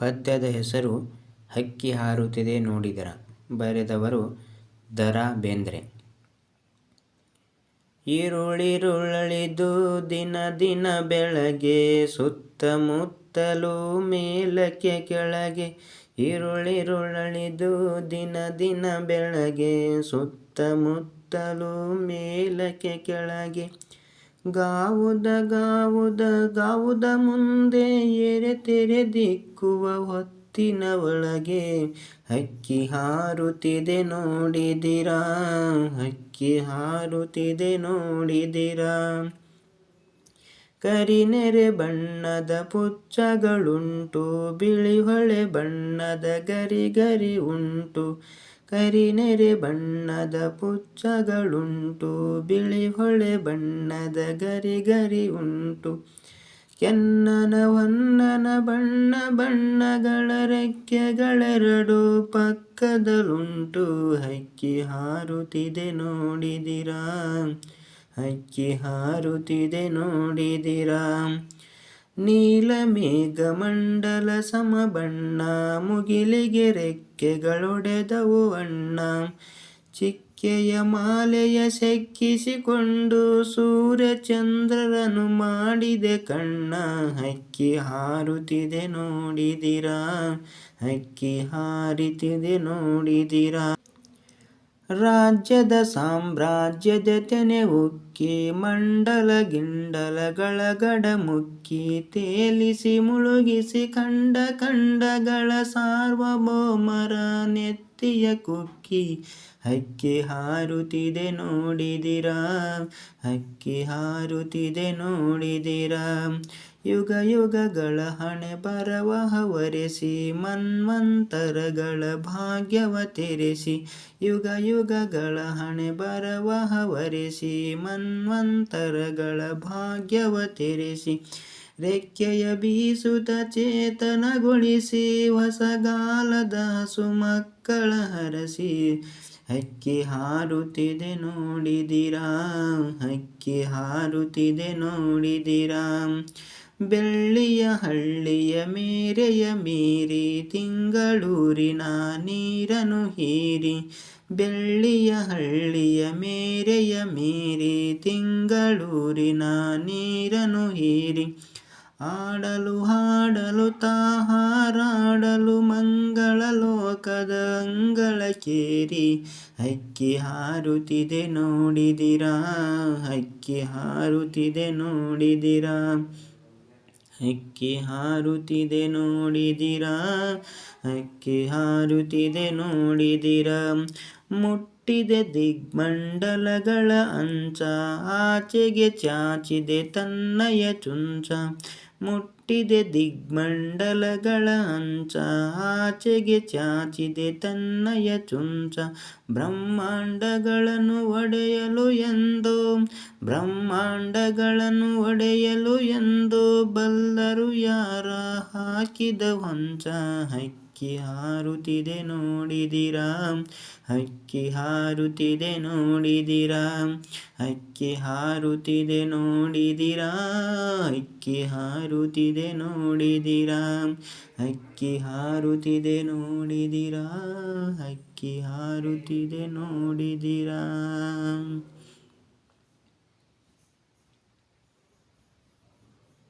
ಪದ್ಯದ ಹೆಸರು ಹಕ್ಕಿ ಹಾರುತ್ತಿದೆ ನೋಡಿದರ. ಬರೆದವರು ದ.ರಾ ಬೇಂದ್ರೆ ಈರುಳಿರುಳಳಿದು ದಿನ ದಿನ ಬೆಳಗ್ಗೆ ಸುತ್ತಮುತ್ತಲೂ ಮೇಲಕ್ಕೆ ಕೆಳಗೆ. ಈರುಳಿರುಳಳಿದು ದಿನ ದಿನ ಬೆಳಗ್ಗೆ ಸುತ್ತಮುತ್ತಲೂ ಮೇಲಕ್ಕೆ ಕೆಳಗೆ. ಗಾವುದ ಗಾವುದ ಗಾವುದ ಮುಂದೆ ಎರೆ ದಿಕ್ಕುವ ಹೊತ್ತಿನ ಒಳಗೆ ಹಕ್ಕಿ ಹಾರುತ್ತಿದೆ ನೋಡಿದಿರಾ ಹಕ್ಕಿ ಹಾರುತ್ತಿದೆ ನೋಡಿದಿರಾ. ಕರಿನೆರೆ ಬಣ್ಣದ ಪುಚ್ಚಗಳುಂಟು, ಬಿಳಿ ಹೊಳೆ ಬಣ್ಣದ ಗರಿ ಗರಿ ಉಂಟು. ಕರಿನೆರೆ ಬಣ್ಣದ ಪುಚ್ಚಗಳುಂಟು, ಬಿಳಿ ಹೊಳೆ ಬಣ್ಣದ ಗರಿ ಗರಿ ಉಂಟು. ಕೆನ್ನನ ಹೊನ್ನನ ಬಣ್ಣ ಬಣ್ಣಗಳ ರೆಕ್ಕೆಗಳೆರಡು ಪಕ್ಕದಲ್ಲುಂಟು ಹಕ್ಕಿ ಹಾರುತ್ತಿದೆ ನೋಡಿದಿರಾ? ಹಕ್ಕಿ ಹಾರುತ್ತಿದೆ ನೋಡಿದಿರಾ? ನೀಲ ಮೇಘ ಮಂಡಲ ಸಮ ಬಣ್ಣ ಮುಗಿಲಿಗೆ ರೆಕ್ಕೆಗಳೊಡೆದವು ಅಣ್ಣ. ಚಿಕ್ಕೆಯ ಮಾಲೆಯ ಸೆಕ್ಕಿಸಿಕೊಂಡು ಸೂರ್ಯ ಚಂದ್ರರನು ಮಾಡಿದೆ ಕಣ್ಣ. ಹಕ್ಕಿ ಹಾರುತ್ತಿದೆ ನೋಡಿದಿರ? ಹಕ್ಕಿ ಹಾರಿತಿದೆ ನೋಡಿದಿರಾ? ರಾಜ್ಯದ ಸಾಮ್ರಾಜ್ಯದ ತೆನೆ ಉಕ್ಕಿ ಮಂಡಲ ಗಿಂಡಲಗಳ ಗಡಮುಕ್ಕಿ ತೇಲಿಸಿ ಮುಳುಗಿಸಿ ಕಂಡ ಕಂಡಗಳ ಸಾರ್ವಭೌಮರ ನೆತ್ತಿಯ ಕುಕ್ಕಿ. ಹಕ್ಕಿ ಹಾರುತ್ತಿದೆ ನೋಡಿದಿರ? ಹಕ್ಕಿ ಹಾರುತ್ತಿದೆ ನೋಡಿದಿರ? ಯುಗ ಯುಗಗಳ ಹಣೆ ಬರವ ಹವರೆಸಿ ಮನ್ವಂತರಗಳ ಭಾಗ್ಯವ ತೆರೆಸಿ. ಯುಗ ಯುಗಗಳ ಹಣೆ ಬರವ ಹವರೆಸಿ ಮನ್ವಂತರಗಳ ಭಾಗ್ಯವ ತೆರೆಸಿ, ರೆಕ್ಕೆಯ ಬೀಸುತ ಚೇತನಗೊಳಿಸಿ, ಹೊಸಗಾಲದ ಸುಮಕ್ಕಳ ಹರಸಿ, ಹಕ್ಕಿ ಹಾರುತ್ತಿದೆ ನೋಡಿದಿರಾ, ಹಕ್ಕಿ ಹಾರುತ್ತಿದೆ ನೋಡಿದಿರಾ. ಬೆಳ್ಳಿಯ ಹಳ್ಳಿಯ ಮೇರೆಯ ಮೀರಿ ತಿಂಗಳೂರಿನ ನೀರನು ಹೀರಿ, ಬೆಳ್ಳಿಯ ಹಳ್ಳಿಯ ಮೇರೆಯ ಮೀರಿ ತಿಂಗಳೂರಿನ ನೀರನು ಹೀರಿ. ಆಡಲು ಹಾಡಲು ತಾ ಹಾರಾಡಲು ಮಂಗಳ ಲೋಕದ ಕೇರಿ, ಹಕ್ಕಿ ಹಾರುತ್ತಿದೆ ನೋಡಿದಿರಾ, ಹಕ್ಕಿ ಹಾರುತ್ತಿದೆ ನೋಡಿದಿರಾ. ಹಕ್ಕಿ ಹಾರುತ್ತಿದೆ ನೋಡಿದಿರ ಹಕ್ಕಿ ಹಾರುತ್ತಿದೆ ನೋಡಿದಿರ. ಮುಟ್ಟಿದೆ ದಿಗ್ಮಂಡಲಗಳ ಅಂಚ ಆಚೆಗೆ ಚಾಚಿದೆ ತನ್ನಯ ಚುಂಚ. ಮುಟ್ಟಿದೆ ದಿಗ್ಮಂಡಲಗಳ ಅಂಚ, ಆಚೆಗೆ ಚಾಚಿದೆ ತನ್ನಯ ಚುಂಚ. ಬ್ರಹ್ಮಾಂಡಗಳನ್ನು ಒಡೆಯಲು ಎಂದು, ಬ್ರಹ್ಮಾಂಡಗಳನ್ನು ಒಡೆಯಲು ಎಂದು ಬಲ್ಲರು ಯಾರ ಹಾಕಿದ ಹೊಂಚ? ಹಕ್ಕಿ ಹಾರುತ್ತಿದೆ ನೋಡಿದಿರಾ? ಹಕ್ಕಿ ಹಾರುತ್ತಿದೆ ನೋಡಿದಿರಾ? ಹಕ್ಕಿ ಹಾರುತ್ತಿದೆ ನೋಡಿದಿರಾ? ಹಕ್ಕಿ ಹಾರುತ್ತಿದೆ ನೋಡಿದಿರಾ? ಹಕ್ಕಿ ಹಾರುತ್ತಿದೆ ನೋಡಿದಿರಾ? ಹಕ್ಕಿ ಹಾರುತ್ತಿದೆ ನೋಡಿದಿರಾ?